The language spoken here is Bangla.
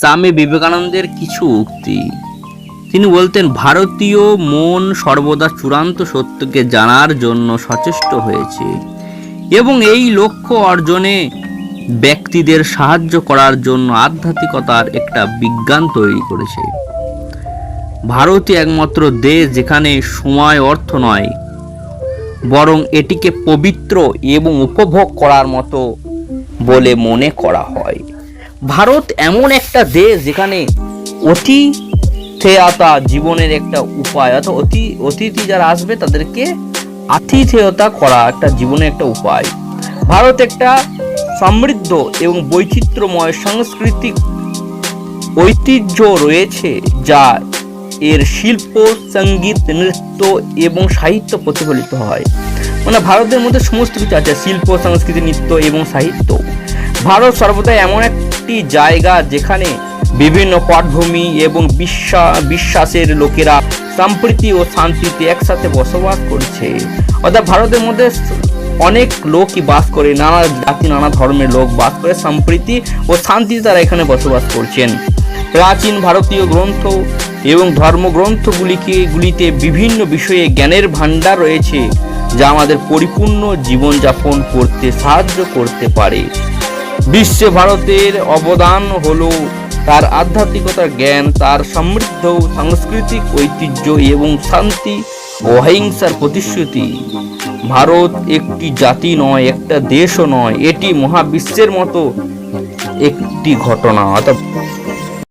স্বামী বিবেকানন্দের কিছু উক্তি। তিনি বলতেন, ভারতীয় মন সর্বদা চূড়ান্ত সত্যকে জানার জন্য সচেষ্ট হয়েছে এবং এই লক্ষ্য অর্জনে ব্যক্তিদের সাহায্য করার জন্য আধ্যাত্মিকতার একটা বিজ্ঞান তৈরি করেছে। ভারতই একমাত্র দেশ যেখানে সময় অর্থ নয়, বরং এটিকে পবিত্র এবং উপভোগ করার মতো বলে মনে করা হয়। ভারত এমন একটা দেশ যেখানে অতি অতিথেয়তা জীবনের একটা উপায়, অর্থাৎ অতি, অতিথি যারা আসবে তাদেরকে আতিথেয়তা করা একটা জীবনের একটা উপায়। ভারত একটা সমৃদ্ধ এবং বৈচিত্র্যময় সাংস্কৃতিক ঐতিহ্য রয়েছে যা এর শিল্প, সংগীত, নৃত্য এবং সাহিত্য প্রতিফলিত হয়। মানে ভারতের মধ্যে সমস্ত কিছু আছে, শিল্প, সংস্কৃতি, নৃত্য এবং সাহিত্য। ভারত সর্বদা এমন একটি জায়গা যেখানে বিভিন্ন পটভূমি এবং বিশ্বাস বিশ্বাসের লোকেরা সম্প্রীতি ও শান্তিতে একসাথে বসবাস করছে। অর্থাৎ ভারতের মধ্যে অনেক লোকই বাস করে, নানা জাতি, নানা ধর্মের লোক বাস করে সম্প্রীতি ও শান্তিতে তারা এখানে বসবাস করছেন। প্রাচীন ভারতীয় গ্রন্থ এবং ধর্মগ্রন্থগুলিকে, গুলিতে বিভিন্ন বিষয়ে জ্ঞানের ভাণ্ডার রয়েছে, যা আমাদের পরিপূর্ণ জীবনযাপন করতে সাহায্য করতে পারে। বিশ্বে ভারতের অবদান হলো তার আধ্যাত্মিকতার জ্ঞান, তার সমৃদ্ধ সাংস্কৃতিক ঐতিহ্য এবং শান্তি ও অহিংসার প্রতিশ্রুতি। ভারত একটি জাতি নয়, একটা দেশও নয়, এটি মহাবিশ্বের মতো একটি ঘটনা। অর্থাৎ